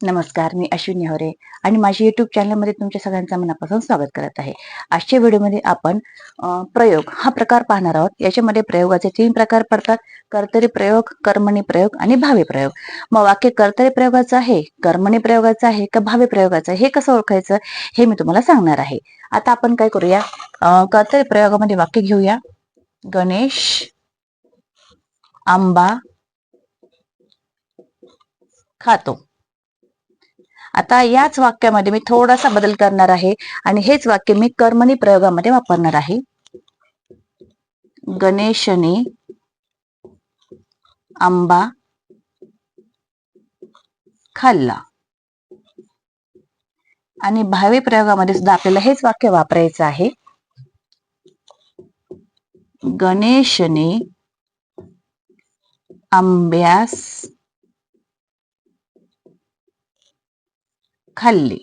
नमस्कार मी अश्विनी हवरे आणि माझ्या युट्यूब चॅनलमध्ये तुमच्या सगळ्यांचं मनापासून स्वागत करत आहे. आजच्या व्हिडिओमध्ये आपण प्रयोग हा प्रकार पाहणार आहोत. याच्यामध्ये प्रयोगाचे तीन प्रकार पडतात. कर्तरी प्रयोग कर्मणी प्रयोग आणि भावे प्रयोग. मग वाक्य कर्तरी प्रयोगाचं आहे कर्मणी प्रयोगाचं आहे का भावे प्रयोगाचं हे कसं ओळखायचं हे मी तुम्हाला सांगणार आहे. आता आपण काय करूया? कर्तरी प्रयोगामध्ये वाक्य घेऊया. गणेश आंबा खातो. आता याच वाक्यामध्ये मी थोडासा बदल करणार आहे. आणि हेच वाक्य मी कर्मणी प्रयोगामध्ये वापरणार आहे. गणेशने आंबा खाल्ला. आणि भावी प्रयोगामध्ये सुद्धा आपल्याला हेच वाक्य वापरायचं आहे. गणेशने आंब्यास खाल्ली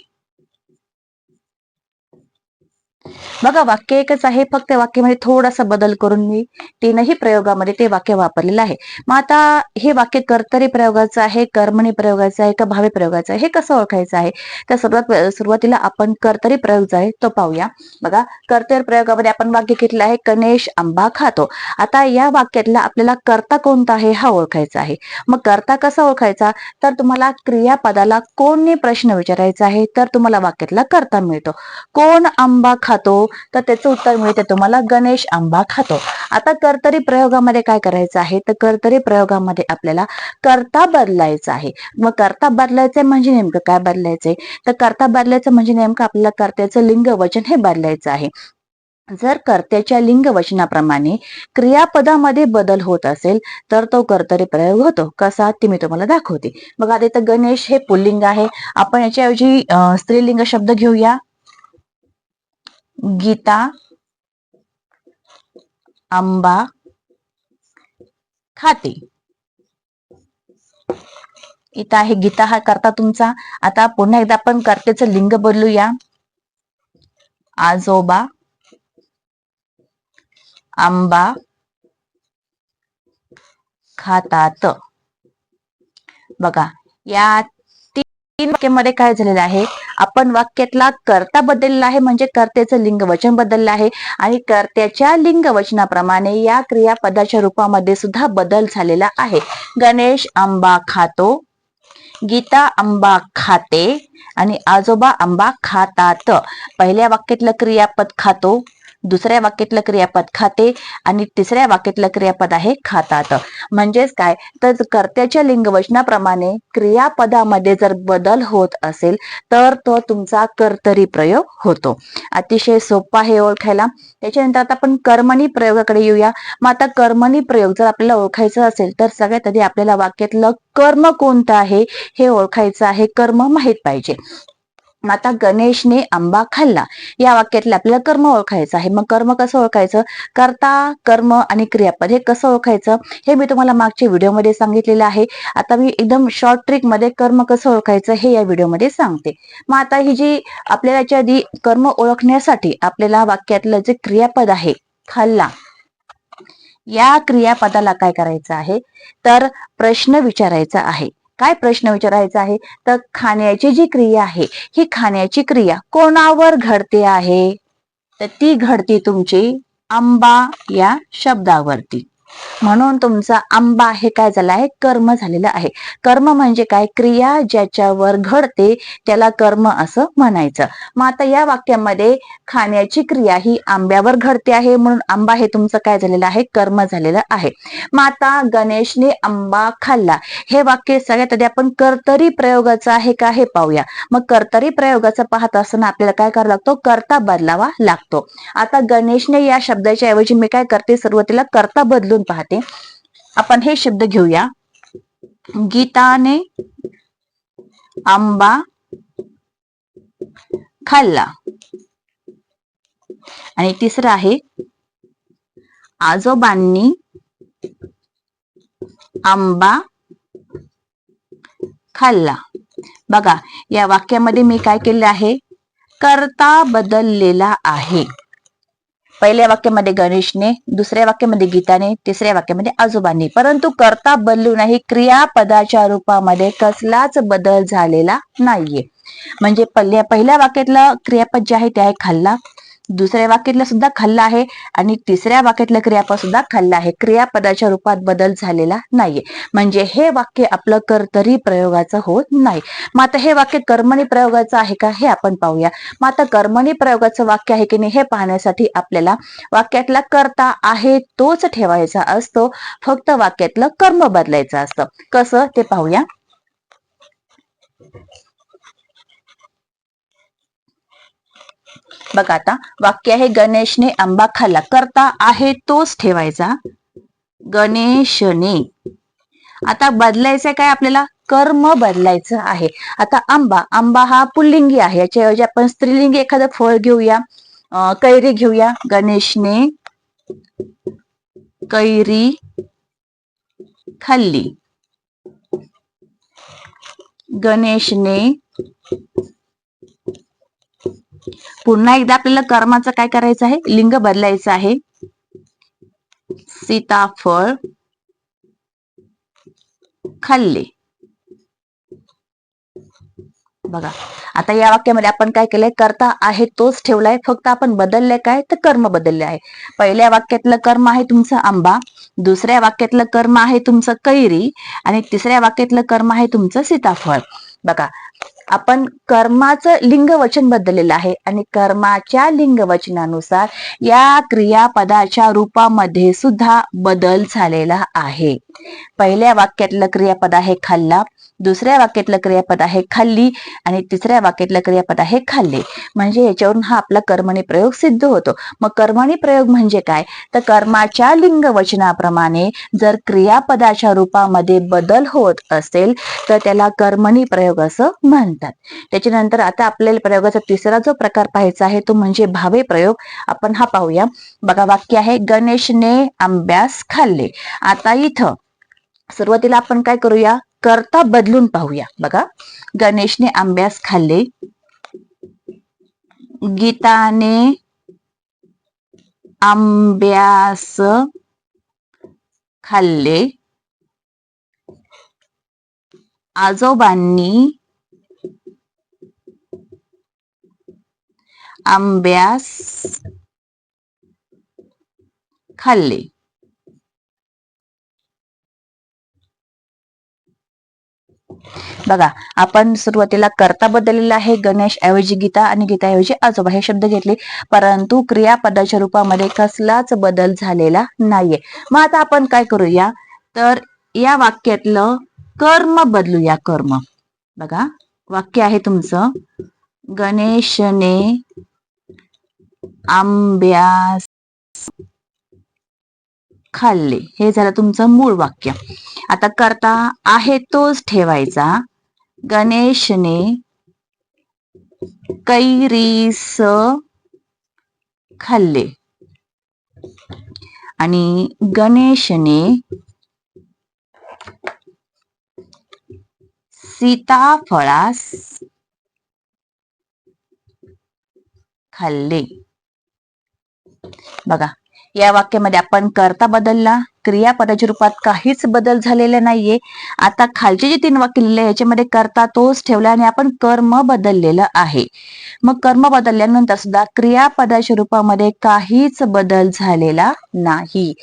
बघा वाक्य एकच आहे. फक्त वाक्यामध्ये थोडासा बदल करून मी तीनही प्रयोगामध्ये ते वाक्य वापरलेलं आहे. मग आता हे वाक्य कर्तरी प्रयोगाचं आहे कर्मणी प्रयोगाचं आहे का भावे प्रयोगाचं आहे हे कसं ओळखायचं आहे? तर सर्वात सुरुवातीला आपण कर्तरी प्रयोग जो आहे तो पाहूया. बघा कर्तरी प्रयोगामध्ये आपण वाक्य घेतलं आहे गणेश आंबा खातो. आता या वाक्यातला आपल्याला कर्ता कोणता आहे हा ओळखायचा आहे. मग कर्ता कसा ओळखायचा? तर तुम्हाला क्रियापदाला कोणने प्रश्न विचारायचा आहे तर तुम्हाला वाक्यातला कर्ता मिळतो. कोण आंबा खातो? तर त्याचं उत्तर मिळते. तुम्हाला गणेश आंबा खातो. आता कर्तरी प्रयोगामध्ये काय करायचं आहे? तर कर्तरी प्रयोगामध्ये आपल्याला कर्ता बदलायचा आहे. मग कर्ता बदलायचंय म्हणजे नेमकं काय बदलायचंय तर कर्ता बदलायचं म्हणजे नेमकं आपल्याला कर्त्याचं लिंग वचन हे बदलायचं आहे. जर कर्त्याच्या लिंग वचनाप्रमाणे क्रियापदामध्ये बदल होत असेल तर तो कर्तरी प्रयोग होतो. कसा? ते मी तुम्हाला दाखवते. बघा आता गणेश हे पुल्लिंग आहे. आपण याच्याऐवजी स्त्रीलिंग शब्द घेऊया. गीता आंबा खाते. इथं आहे गीता हा करता तुमचा. आता पुन्हा एकदा आपण कर्त्याचं लिंग बदलूया. आजोबा आंबा खातात. बघा यात वाक्यामध्ये काय झालेलं आहे? आपण वाक्यातला कर्ता बदललेला आहे म्हणजे कर्त्याचं लिंग वचन बदललं आहे. आणि कर्त्याच्या लिंग वचनाप्रमाणे या क्रियापदाच्या रूपामध्ये सुद्धा बदल झालेला आहे. गणेश आंबा खातो गीता आंबा खाते आणि आजोबा आंबा खातात. पहिल्या वाक्यातलं क्रियापद खातो दुसऱ्या वाक्यातलं क्रियापद खाते आणि तिसऱ्या वाक्यातलं क्रियापद आहे खातात. म्हणजेच काय? तर कर्त्याच्या लिंगवचनाप्रमाणे क्रियापदामध्ये जर बदल होत असेल तर तो तुमचा कर्तरी प्रयोग होतो. अतिशय सोपा आहे ओळखायला. त्याच्यानंतर आता आपण कर्मणी प्रयोगाकडे येऊया. मग आता कर्मणी प्रयोग जर आपल्याला ओळखायचं असेल तर सगळ्यात आधी आपल्याला वाक्यातलं कर्म कोणतं आहे हे ओळखायचं आहे. कर्म माहीत पाहिजे. आता गणेशने आंबा खाल्ला. या वाक्यातलं आपल्याला कर्म ओळखायचं आहे. मग कर्म कसं ओळखायचं? कर्ता कर्म आणि क्रियापद हे कसं ओळखायचं? हे मी तुम्हाला मागच्या व्हिडिओमध्ये सांगितलेलं आहे. आता मी एकदम शॉर्ट ट्रिकमध्ये कर्म कसं ओळखायचं हे या व्हिडिओमध्ये सांगते. मग आता ही जी आपल्याला याच्या आधी कर्म ओळखण्यासाठी आपल्याला वाक्यातलं जे क्रियापद आहे खाल्ला. या क्रियापदाला काय करायचं आहे? तर प्रश्न विचारायचा आहे. काय प्रश्न विचारायचा आहे? तर खाण्याची जी क्रिया आहे ही खाण्याची क्रिया कोणावर घडते आहे? तर ती घडते तुमची आंबा या शब्दावरती. म्हणून तुमचा आंबा हे काय झालं आहे? कर्म झालेलं आहे. कर्म म्हणजे काय? क्रिया ज्याच्यावर घडते त्याला कर्म असं म्हणायचं. मग आता या वाक्यामध्ये खाण्याची क्रिया ही आंब्यावर घडते आहे. म्हणून आंबा हे तुमचं काय झालेलं आहे? कर्म झालेलं आहे. मग आता गणेशने आंबा खाल्ला. हे वाक्य सगळ्यात आधी आपण कर्तरी प्रयोगाचं आहे का हे पाहूया. मग कर्तरी प्रयोगाचं पाहत असताना आपल्याला काय करावं लागतो? कर्ता बदलावा लागतो. आता गणेशने या शब्दाच्या ऐवजी मी काय करते? सुरुवातीला कर्ता बदलून पाहते. आपण हे शब्द घेऊया. गीताने आंबा खाल्ला. आणि तिसरं आहे आजोबांनी आंबा खाल्ला. बघा या वाक्यामध्ये मी काय केलं आहे? करता बदललेला आहे. पहिल्या वाक्यामध्ये गणेशने दुसऱ्या वाक्यामध्ये गीताने तिसऱ्या वाक्यामध्ये आजोबांनी. परंतु कर्ता बदलूनही क्रियापदाच्या रूपामध्ये कसलाच बदल झालेला नाहीये. म्हणजे पहिल्या पहिल्या वाक्यातलं क्रियापद जे आहे ते आहे खाल्ला. दुसऱ्या वाक्यातलं सुद्धा खाल्ला आहे आणि तिसऱ्या वाक्यातलं क्रियापद सुद्धा खाल्ला आहे. क्रियापदाच्या रूपात बदल झालेला नाहीये. म्हणजे हे वाक्य आपलं कर्तरी प्रयोगाचं होत नाही. मग आता हे वाक्य कर्मणी प्रयोगाचं आहे का? हे आपण पाहूया. मग आता कर्मणी प्रयोगाचं वाक्य आहे की नाही हे पाहण्यासाठी आपल्याला वाक्यातला कर्ता आहे तोच ठेवायचा असतो. फक्त वाक्यातलं कर्म बदलायचं असतं. कसं? ते पाहूया. बघा आता वाक्य आहे गणेशने आंबा खाल्ला. करता आहे तोच ठेवायचा. गणेशने. आता बदलायचं काय आपल्याला? कर्म बदलायचं आहे. आता आंबा आंबा हा पुल्लिंगी आहे. याच्याऐवजी आपण स्त्रीलिंगी एखादं फळ घेऊया कैरी घेऊया. गणेशने कैरी खाल्ली. गणेशने पुन्हा एकदा आपल्याला कर्माचं काय करायचं आहे? लिंग बदलायचं आहे. सीताफळ खाल्ले. बघा आता या वाक्यामध्ये आपण काय केलंय? करता आहे तोच ठेवलाय. फक्त आपण बदलले काय? तर कर्म बदलले आहे. पहिल्या वाक्यातलं कर्म आहे तुमचं आंबा. दुसऱ्या वाक्यातलं कर्म आहे तुमचं कैरी. आणि तिसऱ्या वाक्यातलं कर्म आहे तुमचं सीताफळ. बघा आपण कर्माचं लिंगवचन बदललेलं आहे. आणि कर्माच्या लिंगवचनानुसार या क्रियापदाच्या रूपामध्ये सुद्धा बदल झालेला आहे. पहिल्या वाक्यातलं क्रियापद आहे खाल्ला दुसऱ्या वाक्यातलं क्रियापद आहे खाल्ली आणि तिसऱ्या वाक्यातलं क्रियापद आहे खाल्ले. म्हणजे याच्यावरून हा आपला कर्मणी प्रयोग सिद्ध होतो. मग कर्मणी प्रयोग म्हणजे काय? तर कर्माच्या लिंग वचनाप्रमाणे जर क्रियापदाच्या रूपामध्ये बदल होत असेल तर त्याला कर्मणी प्रयोग असं म्हणतात. त्याच्यानंतर आता आपल्याला प्रयोगाचा तिसरा जो प्रकार पाहायचा आहे तो म्हणजे भावे प्रयोग. आपण हा पाहूया. बघा वाक्य आहे गणेशने आंब्यास खाल्ले. आता इथं सुरुवातीला आपण काय करूया? करता बदलून पाहूया. बघा गणेशने आंब्यास खाल्ले. गीताने आंब्यास खाल्ले. आजोबांनी आंब्यास खाल्ले. बघा आपण सुरुवातीला कर्ता बदललेला आहे गणेश ऐवजी गीता आणि गीता ऐवजी आजोबा हे शब्द घेतले. परंतु क्रियापदाच्या रूपामध्ये कसलाच बदल झालेला नाहीये. मग आता आपण काय करूया? तर या वाक्यातलं कर्म बदलूया कर्म. बघा वाक्य आहे तुमचं. गणेशने आंब्या खाल्ले. हे झालं तुमचं मूळ वाक्य. आता करता आहे तोच ठेवायचा. गणेशने कैरीस खाल्ले. आणि गणेशने सीताफळास खाल्ले. बघा या वाक्यामध्ये आपण करता बदलला. क्रियापदाच्या रूपात काहीच बदल झालेला नाहीये. आता खालचे जे तीन वाक्य लिहिले याच्यामध्ये करता तोच ठेवला आणि आपण कर्म बदललेलं आहे. मग कर्म बदलल्यानंतर सुद्धा क्रियापदाच्या रूपामध्ये काहीच बदल झालेला नाही.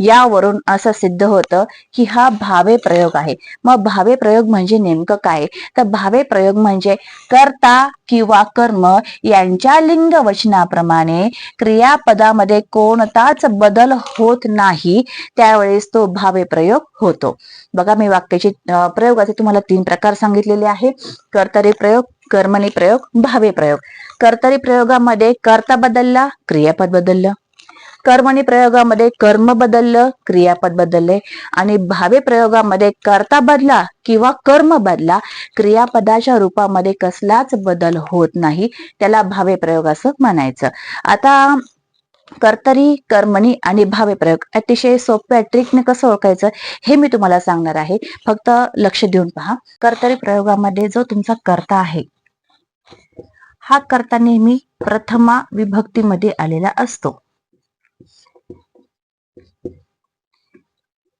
यावरून असं सिद्ध होतं की हा भावे प्रयोग आहे. मग भावे प्रयोग म्हणजे नेमकं काय? तर भावे प्रयोग म्हणजे कर्ता किंवा कर्म यांच्या लिंग वचनाप्रमाणे क्रियापदामध्ये कोणताच बदल होत नाही. त्यावेळेस तो भावे प्रयोग होतो. बघा मी वाक्याचे प्रयोगाचे तुम्हाला तीन प्रकार सांगितलेले आहे. कर्तरी प्रयोग कर्मणी प्रयोग भावे प्रयोग. कर्तरी प्रयोगामध्ये कर्ता बदलला क्रियापद बदललं. कर्मणी प्रयोगामध्ये कर्म बदललं क्रियापद बदलले. आणि भावे प्रयोगामध्ये कर्ता बदला किंवा कर्म बदला क्रियापदाच्या रूपामध्ये कसलाच बदल होत नाही. त्याला भावे प्रयोग असं म्हणायचं. आता कर्तरी कर्मणी आणि भावे प्रयोग. अतिशय सोप्या ट्रिकने कसं ओळखायचं हे मी तुम्हाला सांगणार आहे. फक्त लक्ष देऊन पहा. कर्तरी प्रयोगामध्ये जो तुमचा कर्ता आहे हा कर्ता नेहमी प्रथमा विभक्तीमध्ये आलेला असतो.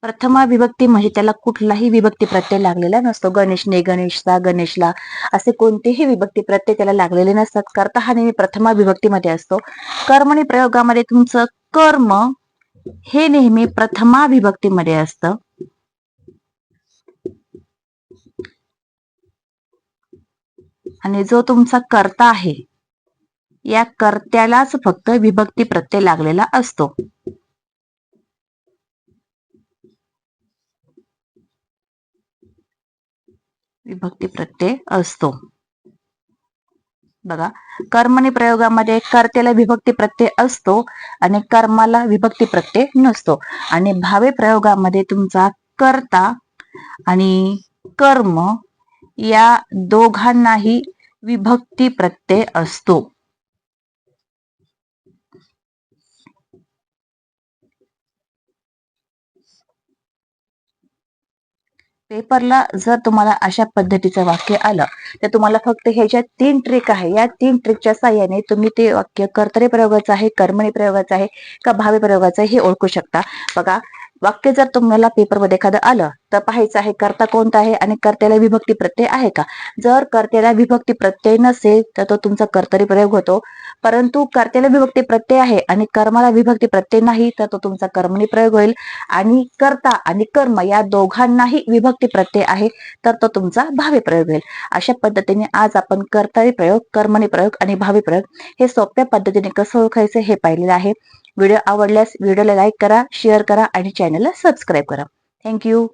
प्रथमा विभक्ती म्हणजे त्याला कुठलाही विभक्ती प्रत्यय लागलेला नसतो. गणेशने गणेशचा गणेशला असे कोणतेही विभक्ती प्रत्यय त्याला लागलेले नसतात. कर्ता हा नेहमी प्रथमा विभक्तीमध्ये असतो. कर्मणी प्रयोगामध्ये तुमचं कर्म हे नेहमी प्रथमा विभक्तीमध्ये असतं. आणि जो तुमचा कर्ता आहे या कर्त्यालाच फक्त विभक्ती प्रत्यय लागलेला असतो. विभक्ती प्रत्यय असतो. बघा कर्मणी प्रयोगामध्ये कर्त्याला विभक्ती प्रत्यय असतो आणि कर्माला विभक्ती प्रत्यय नसतो. आणि भावे प्रयोगामध्ये तुमचा कर्ता आणि कर्म या दोघांनाही विभक्ती प्रत्यय असतो. पेपरला जर तुम्हाला अशा पद्धतीचं वाक्य आलं तर तुम्हाला फक्त ह्याच्या तीन ट्रिक आहे. या तीन ट्रिकच्या साह्याने तुम्ही ते वाक्य कर्तरी प्रयोगाचं आहे कर्मणी प्रयोगाचं आहे का भावी प्रयोगाचं आहे हे ओळखू शकता. बघा वाक्य जर तुम्हाला पेपरमध्ये एखादं आलं तर पाहायचं आहे कर्ता कोणता आहे आणि कर्त्याला विभक्ती प्रत्यय आहे का? जर कर्त्याला विभक्ती प्रत्यय नसेल तर तो तुमचा कर्तरी प्रयोग होतो. परंतु कर्त्याला विभक्ती प्रत्यय आहे आणि कर्माला विभक्ती प्रत्यय नाही तर तो तुमचा कर्मणी प्रयोग होईल. आणि कर्ता आणि कर्म या दोघांनाही विभक्ती प्रत्यय आहे तर तो तुमचा भावी प्रयोग होईल. अशा पद्धतीने आज आपण कर्तरी प्रयोग कर्मणी प्रयोग आणि भावी प्रयोग हे सोप्या पद्धतीने कसं ओळखायचं हे पाहिलेलं आहे. व्हिडिओ आवडल्यास व्हिडिओला लाईक करा शेअर करा आणि चॅनलला सबस्क्राईब करा. थँक्यू